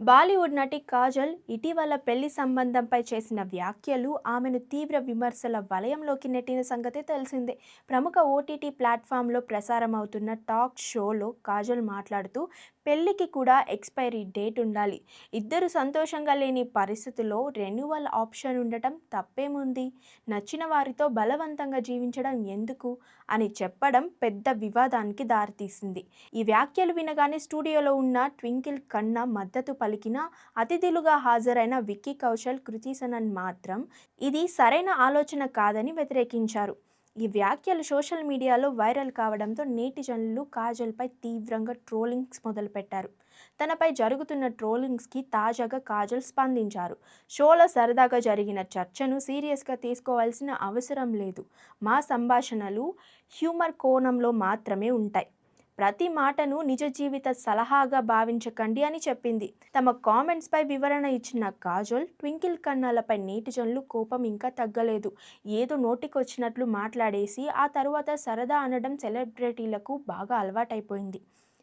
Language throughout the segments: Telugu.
బాలీవుడ్ నటి కాజల్ ఇటీవల పెళ్ళి సంబంధంపై చేసిన వ్యాఖ్యలు ఆమెను తీవ్ర విమర్శల వలయంలోకి నెట్టిన సంగతి తెలిసిందే. ప్రముఖ ఓటీటీ ప్లాట్ఫామ్లో ప్రసారం అవుతున్న టాక్ షోలో కాజల్ మాట్లాడుతూ పెళ్ళికి కూడా ఎక్స్పైరీ డేట్ ఉండాలి. ఇద్దరు సంతోషంగా లేని పరిస్థితుల్లో రెన్యువల్ ఆప్షన్ ఉండటం తప్పేముంది? నచ్చిన వారితో బలవంతంగా జీవించడం ఎందుకు? అని చెప్పడం పెద్ద వివాదానికి దారితీసింది. ఈ వ్యాఖ్యలు వినగానే స్టూడియోలో ఉన్న ట్వింకిల్ కన్నా మద్దతు పలికిన అతిథులుగా హాజరైన విక్కీ కౌశల్ కృతి సనన్ మాత్రం ఇది సరైన ఆలోచన కాదని వ్యతిరేకించారు. ఈ వ్యాఖ్యలు సోషల్ మీడియాలో వైరల్ కావడంతో నేటిజన్లు కాజల్పై తీవ్రంగా ట్రోలింగ్స్ మొదలుపెట్టారు. తనపై జరుగుతున్న ట్రోలింగ్స్కి తాజాగా కాజల్ స్పందించారు. షోలో సరదాగా జరిగిన చర్చను సీరియస్గా తీసుకోవాల్సిన అవసరం లేదు. మా సంభాషణలు హ్యూమర్ కోణంలో మాత్రమే ఉంటాయి. ప్రతి మాటను నిజ జీవిత సలహాగా భావించకండి అని చెప్పింది. తమ కామెంట్స్పై వివరణ ఇచ్చిన కాజోల్ ట్వింకిల్ కన్నాలపై నేటిజన్లు కోపం ఇంకా తగ్గలేదు. ఏదో నోటికొచ్చినట్లు మాట్లాడేసి ఆ తరువాత సరదా అనడం సెలబ్రిటీలకు బాగా అలవాటైపోయింది.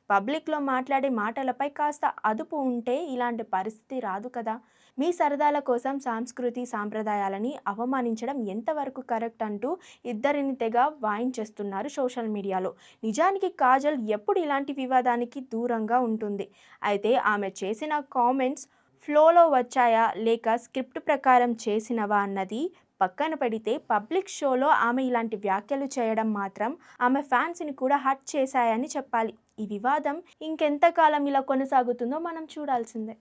పబ్లిక్లో మాట్లాడే మాటలపై కాస్త అదుపు ఉంటే ఇలాంటి పరిస్థితి రాదు కదా. మీ సరదాల కోసం సాంస్కృతి సాంప్రదాయాలని అవమానించడం ఎంతవరకు కరెక్ట్ అంటూ ఇద్దరిని తెగ వాయించేస్తున్నారు సోషల్ మీడియాలో. నిజానికి కాజల్ ఎప్పుడు ఇలాంటి వివాదానికి దూరంగా ఉంటుంది. అయితే ఆమె చేసిన కామెంట్స్ ఫ్లోలో వచ్చాయా లేక స్క్రిప్ట్ ప్రకారం చేసినవా అన్నది పక్కన పెడితే పబ్లిక్ షోలో ఆమె ఇలాంటి వ్యాఖ్యలు చేయడం మాత్రం ఆమె ఫ్యాన్స్ని కూడా హట్ చేశాయని చెప్పాలి. ఈ వివాదం ఇంకెంతకాలం ఇలా కొనసాగుతుందో మనం చూడాల్సిందే.